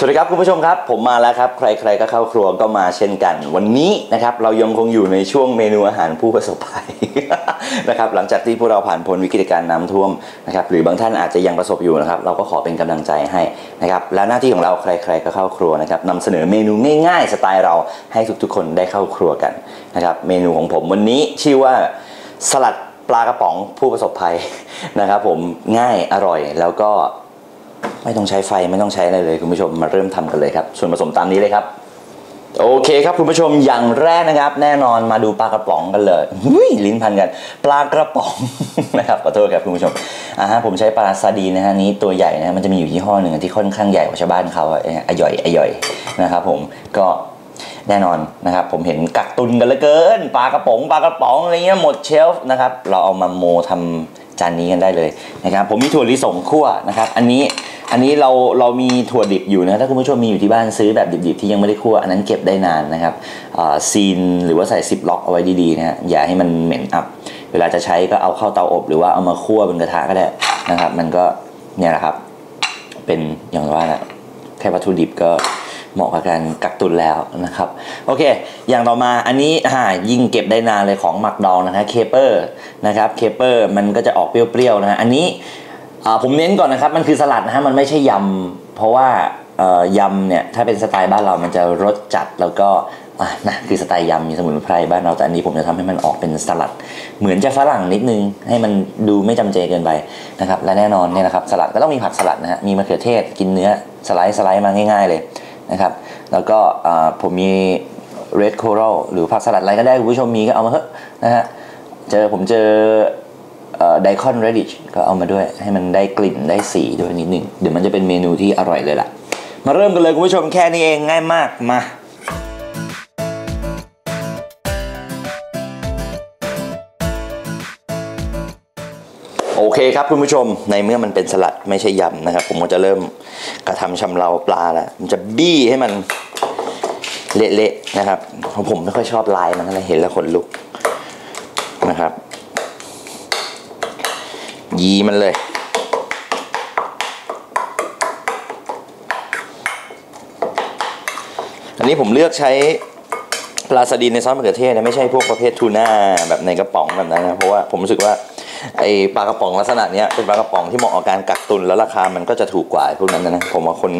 สวัสดีครับคุณผู้ชมครับ ผมมาแล้วครับ ใครๆก็เข้าครัวก็มาเช่นกัน วันนี้นะครับเรายังคงอยู่ในช่วงเมนูอาหารผู้ประสบภัยนะครับหลังจากที่พวกเราผ่านพ้นวิกฤตการณ์น้ำท่วมนะครับหรือบางท่านอาจจะยังประสบอยู่นะครับเราก็ขอเป็นกำลังใจให้นะครับและหน้าที่ของเราใคร ๆก็เข้าครัวนะครับนำเสนอเมนูง่ายๆ สไตล์เราให้ทุกๆ คนได้เข้าครัวกันนะครับเมนูของผมวันนี้ชื่อว่าสลัดปลากระป๋องผู้ประสบภัยนะครับผมง่ายอร่อยแล้วก็ ไม่ต้องใช้ไฟไม่ต้องใช้อะไรเลยคุณผู้ชมมาเริ่มทำกันเลยครับ ส่วนผสมตามนี้เลยครับ โอเคครับคุณผู้ชมอย่างแรกนะครับ แน่นอนมาดูปลากระป๋องกันเลยหุ้ยลิ้นพันกัน ปลากระป๋องนะครับขอโทษครับคุณผู้ชมอ่าฮะผมใช้ปลาซาดีนะฮะนี้ตัวใหญ่นะมันจะมีอยู่ยี่ห้อหนึ่งที่ค่อนข้างใหญ่กว่าชาวบ้านเขาอะอ่อยอะย่อยนะครับผมก็แน่นอนนะครับผมเห็นกักตุนกันเหลือเกินปลากระป๋องปลากระป๋องอะไรเงี้ยหมดเชลฟ์นะครับเราเอามาโมทำจานนี้กันได้เลยนะครับผมมีถั่วลิสงคั่วนะครับ อันนี้ อันนี้เราเรามีถั่วดิบอยู่นะถ้าคุณผู้ชมมีอยู่ที่บ้านซื้อแบบดิบๆที่ยังไม่ได้คั่วอันนั้นเก็บได้นานนะครับซีนหรือว่าใส่ซิปล็อกเอาไว้ดีๆนะฮะอย่าให้มันเหม็นอับ เวลาจะใช้ก็เอาเข้าเตาอบหรือว่าเอามาคั่วบนกระทะก็ได้นะครับ มันก็เนี่ยแหละครับ เป็นอย่างว่าแหละแค่วัตถุดิบก็เหมาะกับการกักตุนแล้วนะครับ โอเค อย่างต่อมาอันนี้อ่ายิ่งเก็บได้นานเลยของหมักดองนะฮะเคเปอร์นะครับเคเปอร์มันก็จะออกเปรี้ยวๆนะฮะอันนี้ ผมเน้นก่อนนะครับ มันคือสลัดนะฮะมันไม่ใช่ยำเพราะว่ายำเนี่ยถ้าเป็นสไตล์บ้านเรามันจะรสจัดแล้วก็อ่นะคือสไตล์ยำมีสมุนไพรบ้านเราแต่อันนี้ผมจะทำให้มันออกเป็นสลัด เหมือนจะฝรั่งนิดนึง ให้มันดูไม่จำเจเกินไปนะครับและแน่นอนเนี่ยนะครับสลัดก็ต้องมีผักสลัดนะฮะมีมะเขือเทศกินเนื้อสไลด์สไลด์มาง่าย ๆเลยนะครับแล้วก็ผมมี red coral หรือผักสลัดอะไรก็ได้คุณผู้ชมมีก็เอามาเถอะนะฮะเจอผมเจอ ไดคอนเรดิชก็เอามาด้วยให้มันได้กลิ่นได้สีด้วยนิดหนึ่งเดี๋ยวมันจะเป็นเมนูที่อร่อยเลยล่ะ มาเริ่มกันเลยคุณผู้ชมแค่นี้เองง่ายมากมาโอเคครับคุณผู้ชมในเมื่อมันเป็นสลัดไม่ใช่ยำนะครับ ผมก็จะเริ่มกระทำชำเราปลาแล้วผมจะบี้ให้มันเละๆนะครับของผมไม่ค่อยชอบลายมันอะไรเห็นแล้วขนลุกนะครับ ยีมันเลย อันนี้ผมเลือกใช้ปลาสดีนในซอสมะเขือเทศนะไม่ใช่พวกประเภททูน่าแบบในกระป๋องแบบนั้นนะเพราะว่าผมรู้สึกว่าไอปลากระป๋องลักษณะเนี้ยเป็นปลากระป๋องที่เหมาะกับการกักตุนแล้วราคามันก็จะถูกกว่าพวกนั้นนะผมว่าคน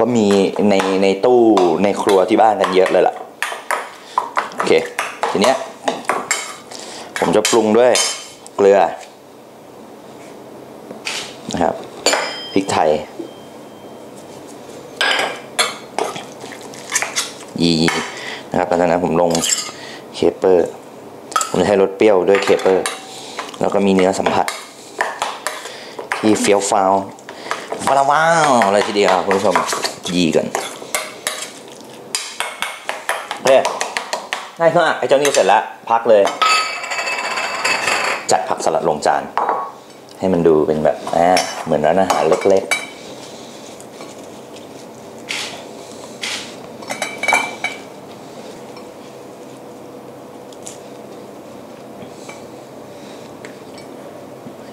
ก็มีในในตู้ในครัวที่บ้านกันเยอะเลยล่ะโอเคทีเนี้ยผมจะปรุงด้วยเกลือ นะครับพริกไทย ยีนะครับหลังจากนั้นผมลงเคเปอร์ ผมจะให้รสเปรี้ยวด้วยเคเปอร์ แล้วก็มีเนื้อสัมผัส ที่เฟี้ยวฟ้าวฟ้าวว้าวอะไรทีเดียวคุณผู้ชมยีกันโอเคง่ายมากไอ้เจ้านี่เสร็จแล้ว พักเลย จัดผักสลัดลงจาน ให้มันดูเป็นแบบอ่าเหมือนร้านอาหารเล็กๆ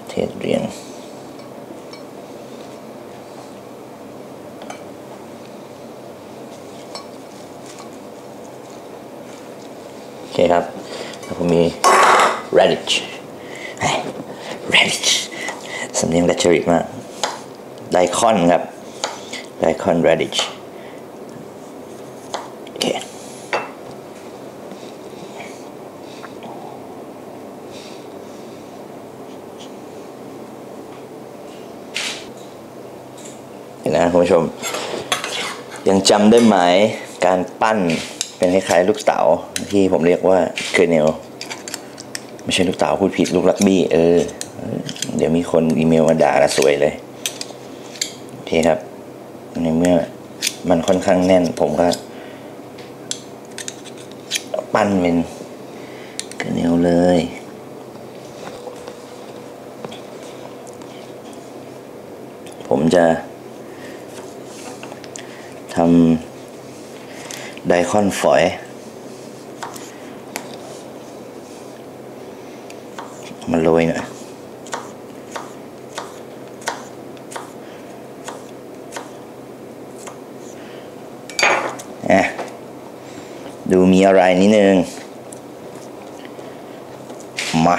เทศเรียงโอเคครับแล้วผมมี radish radish สำเนียงดัชริกมากไดคอนครับไดคอน radish โอเคเห็นนะคุณผู้ชม ยังจำได้ไหมการปั้นเป็นคล้ายๆลูกเต๋าที่ผมเรียกว่าเคเนลไม่ใช่ลูกเต๋าพูดผิดลูกลักบี้เออ เดี๋ยวมีคนอีเมลมาด่าละสวยเลยโอเคครับในเมื่อมันค่อนข้างแน่น ผมก็ ปั้นเป็นเคอร์เนลเลยผมจะทำไดคอนฝอย มาโรยหน่อย ดูมีอะไรนิดนึง มา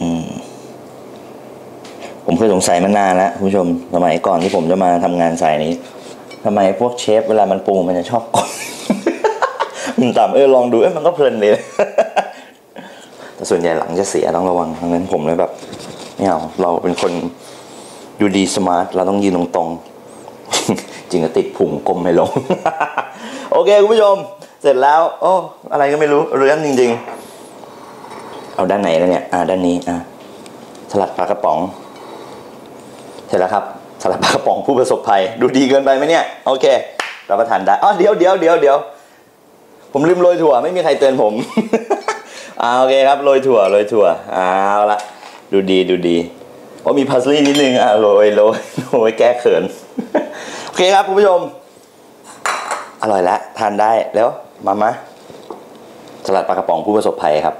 อืมผมเคยสงสัยมานานแล้วคุณผู้ชมสมัยก่อนที่ผมจะมาทำงานสายนี้ทำไมพวกเชฟเวลามันปรุงมันจะชอบกดมันต่ำเออลองดูเอ้มันก็เพลินเลยแต่ส่วนใหญ่หลังจะเสียต้องระวังดังนั้นผมเลยแบบไม่เอาเราเป็นคนดูดีสมาร์ทเราต้องยืนตรงๆ จริงก็ติดพุงกลมไม่ลง โอเคคุณผู้ชม เสร็จแล้ว โอ้อะไรก็ไม่รู้เรื้อนจริง ๆ เอาด้านไหนแล้วเนี่ย อ่า ด้านนี้ อ่าสลัดปลากระป๋อง เสร็จแล้วครับ สลัดปลากระป๋องผู้ประสบภัย ดูดีเกินไปไหมเนี่ย โอเค รับประทานได้อ๋อเดี๋ยวเดี๋ยวเดี๋ยวเดี๋ยวผมลืมโรยถั่วไม่มีใครเตือนผมอ่าโอเคครับโรยถั่วโรยถั่วเอาละดูดีดูดีโอ้มีพาสลีย์นิดนึงอะโรยโรยโรยแก้เขิน โอเคครับคุณผู้ชม อร่อยแล้วทานได้แล้วมามาสลัดปลากระป๋องผู้ประสบภัยครับ